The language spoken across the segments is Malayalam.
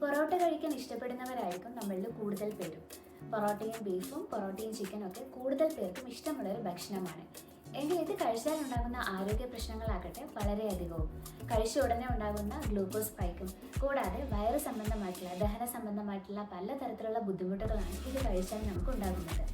പൊറോട്ട കഴിക്കാൻ ഇഷ്ടപ്പെടുന്നവരായിരിക്കും നമ്മളിൽ കൂടുതൽ പേരും. പൊറോട്ടയും ബീഫും പൊറോട്ടയും ചിക്കനും ഒക്കെ കൂടുതൽ പേർക്കും ഇഷ്ടമുള്ള ഒരു ഭക്ഷണമാണ്. എങ്കിൽ ഇത് കഴിച്ചാൽ ഉണ്ടാകുന്ന ആരോഗ്യ പ്രശ്നങ്ങളാകട്ടെ വളരെയധികവും. കഴിച്ച ഉടനെ ഉണ്ടാകുന്ന ഗ്ലൂക്കോസ് സ്പൈക്കും കൂടാതെ വയറ് സംബന്ധമായിട്ടുള്ള ദഹന സംബന്ധമായിട്ടുള്ള പലതരത്തിലുള്ള ബുദ്ധിമുട്ടുകളാണ് ഇത് കഴിച്ചാൽ നമുക്ക് ഉണ്ടാകുന്നത്.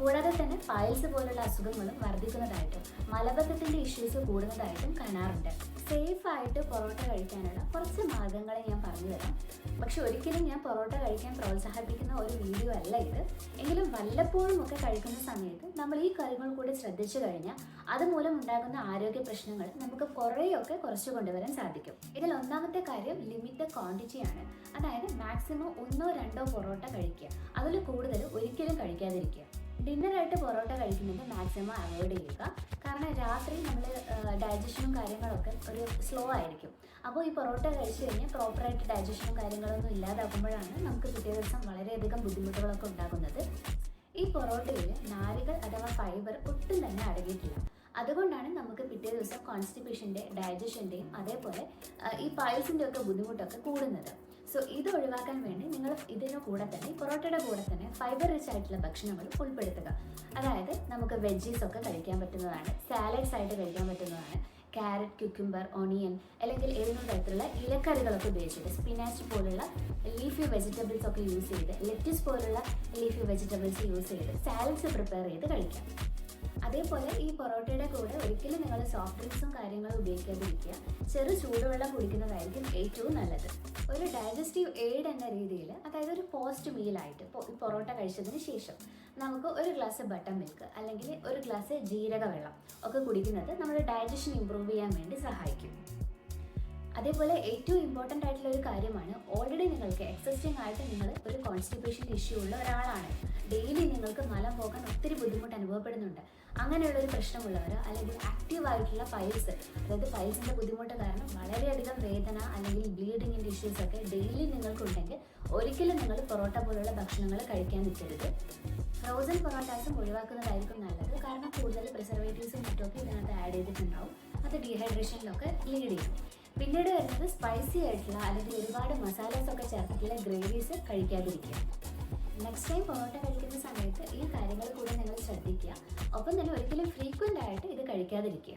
കൂടാതെ തന്നെ പായൽസ് പോലുള്ള അസുഖങ്ങളും വർദ്ധിക്കുന്നതായിട്ടും മലബന്ധത്തിന്റെ ഇഷ്യൂസ് കൂടുന്നതായിട്ടും കാണാറുണ്ട്. സേഫ് ആയിട്ട് പൊറോട്ട കഴിക്കാനുള്ള കുറച്ച് മാർഗങ്ങളെ ഞാൻ പറഞ്ഞു തരാം. പക്ഷെ ഒരിക്കലും ഞാൻ പൊറോട്ട കഴിക്കാൻ പ്രോത്സാഹിപ്പിക്കുന്ന ഒരു വീഡിയോ അല്ല ഇത്. എങ്കിലും വല്ലപ്പോഴും ഒക്കെ കഴിക്കുന്ന സമയത്ത് നമ്മൾ ഈ കാര്യങ്ങൾ കൂടി ശ്രദ്ധിച്ചു കഴിഞ്ഞാൽ അതുമൂലം ഉണ്ടാകുന്ന ആരോഗ്യ പ്രശ്നങ്ങൾ നമുക്ക് കുറേയൊക്കെ കുറച്ചു കൊണ്ടുവരാൻ സാധിക്കും. ഇതിൽ ഒന്നാമത്തെ കാര്യം ലിമിറ്റ് ക്വാണ്ടിറ്റിയാണ് അതായത് മാക്സിമം ഒന്നോ രണ്ടോ പൊറോട്ട കഴിക്കുക. അതിൽ കൂടുതൽ ഒരിക്കലും കഴിക്കാതിരിക്കുക. ഡിന്നറായിട്ട് പൊറോട്ട കഴിക്കുന്നത് മാക്സിമം അവോയ്ഡ് ചെയ്യുക. കാരണം രാത്രി നമ്മൾ ഡൈജഷനും കാര്യങ്ങളൊക്കെ ഒരു സ്ലോ ആയിരിക്കും. അപ്പോൾ ഈ പൊറോട്ട കഴിച്ചു കഴിഞ്ഞാൽ പ്രോപ്പറായിട്ട് ഡൈജഷനും കാര്യങ്ങളൊന്നും ഇല്ലാതാക്കുമ്പോഴാണ് നമുക്ക് പിറ്റേ ദിവസം വളരെയധികം ബുദ്ധിമുട്ടുകളൊക്കെ ഉണ്ടാകുന്നത്. ഈ പൊറോട്ടയിൽ നാരുകൾ അഥവാ ഫൈബർ ഒട്ടും തന്നെ അടങ്ങിയിട്ടില്ല. അതുകൊണ്ടാണ് നമുക്ക് പിറ്റേ ദിവസം കോൺസ്റ്റിപ്പേഷന്റെ ഡൈജഷന്റെയും അതേപോലെ ഈ പായസിന്റെ ഒക്കെ ബുദ്ധിമുട്ടൊക്കെ കൂടുന്നത്. സോ ഇത് ഒഴിവാക്കാൻ വേണ്ടി നിങ്ങൾ ഇതിന് കൂടെ തന്നെ പൊറോട്ടയുടെ കൂടെ തന്നെ ഫൈബർ റിച്ച് ആയിട്ടുള്ള ഭക്ഷണങ്ങൾ ഉൾപ്പെടുത്തുക. അതായത് നമുക്ക് വെജീസ് ഒക്കെ കഴിക്കാൻ പറ്റുന്നതാണ് സാലഡ്സ് ആയിട്ട് കഴിക്കാൻ പറ്റുന്നതാണ്. ക്യാരറ്റ് ക്യുക്കുംബർ ഒണിയൻ അല്ലെങ്കിൽ ഏതെങ്കിലും തരത്തിലുള്ള ഇലക്കറികളൊക്കെ ഉപയോഗിച്ചിട്ട് സ്പിനാച്ച് പോലുള്ള ലീഫി വെജിറ്റബിൾസ് ഒക്കെ യൂസ് ചെയ്ത് ലെറ്റസ് പോലുള്ള ലീഫി വെജിറ്റബിൾസ് യൂസ് ചെയ്ത് സാലഡ്സ് പ്രിപ്പയർ ചെയ്ത് കഴിക്കാം. അതേപോലെ ഈ പൊറോട്ടയുടെ കൂടെ ഒരിക്കലും നിങ്ങൾ സോഫ്റ്റ് ഡ്രിങ്ക്സും കാര്യങ്ങളും ഉപയോഗിക്കാതിരിക്കുക. ചെറു ചൂടുവെള്ളം കുടിക്കുന്നതായിരിക്കും ഏറ്റവും നല്ലത്. ഒരു ഡൈജസ്റ്റീവ് എയ്ഡ് എന്ന രീതിയിൽ അതായത് ഒരു പോസ്റ്റ് മീലായിട്ട് പൊറോട്ട കഴിച്ചതിന് ശേഷം നമുക്ക് ഒരു ഗ്ലാസ് ബട്ടർ മിൽക്ക് അല്ലെങ്കിൽ ഒരു ഗ്ലാസ് ജീരക വെള്ളം ഒക്കെ കുടിക്കുന്നത് നമ്മുടെ ഡൈജഷൻ ഇമ്പ്രൂവ് ചെയ്യാൻ വേണ്ടി സഹായിക്കും. അതേപോലെ ഏറ്റവും ഇമ്പോർട്ടന്റ് ആയിട്ടുള്ള ഒരു കാര്യമാണ് ഓൾറെഡി നിങ്ങൾക്ക് എക്സിസ്റ്റിംഗ് ആയിട്ട് നിങ്ങൾ ഒരു കോൺസ്റ്റിപ്പേഷൻ ഇഷ്യൂ ഉള്ള ഒരാളാണ്. ഡെയിലി നിങ്ങൾക്ക് മലം പോകാൻ ഒത്തിരി ബുദ്ധിമുട്ട് അനുഭവപ്പെടുന്നുണ്ട്. അങ്ങനെയുള്ളൊരു പ്രശ്നമുള്ളവർ അല്ലെങ്കിൽ ആക്റ്റീവ് ആയിട്ടുള്ള പൈൽസ് അതായത് പൈൽസിന്റെ ബുദ്ധിമുട്ട് കാരണം വളരെയധികം വേദന അല്ലെങ്കിൽ ബ്ലീഡിങ്ങിന്റെ ഇഷ്യൂസ് ഒക്കെ ഡെയിലി നിങ്ങൾക്കുണ്ടെങ്കിൽ ഒരിക്കലും നിങ്ങൾ പൊറോട്ട പോലുള്ള ഭക്ഷണങ്ങൾ കഴിക്കാൻ നിൽക്കരുത്. ഫ്രോസൺ പൊറോട്ടാസും ഒഴിവാക്കുന്നതായിരിക്കും നല്ലത്. കാരണം കൂടുതൽ പ്രിസർവേറ്റീവ്സും മറ്റൊക്കെ ഇതിനകത്ത് ആഡ് ചെയ്തിട്ടുണ്ടാവും. അത് ഡീഹൈഡ്രേഷനിലൊക്കെ ലീഡ് ചെയ്യും. പിന്നീട് വരുന്നത് സ്പൈസി ആയിട്ടുള്ള അല്ലെങ്കിൽ ഒരുപാട് മസാലാസ് ഒക്കെ ചേർത്തിട്ടുള്ള ഗ്രേവീസ് കഴിക്കാതിരിക്കുക. നെക്സ്റ്റ് ടൈം പൊറോട്ട കഴിക്കുന്ന സമയത്ത് ഈ കാര്യങ്ങൾ കൂടെ നിങ്ങൾ ശ്രദ്ധിക്കുക. ഒപ്പം തന്നെ ഒരിക്കലും ഫ്രീക്വന്റ് ആയിട്ട് ഇത് കഴിക്കാതിരിക്കുക.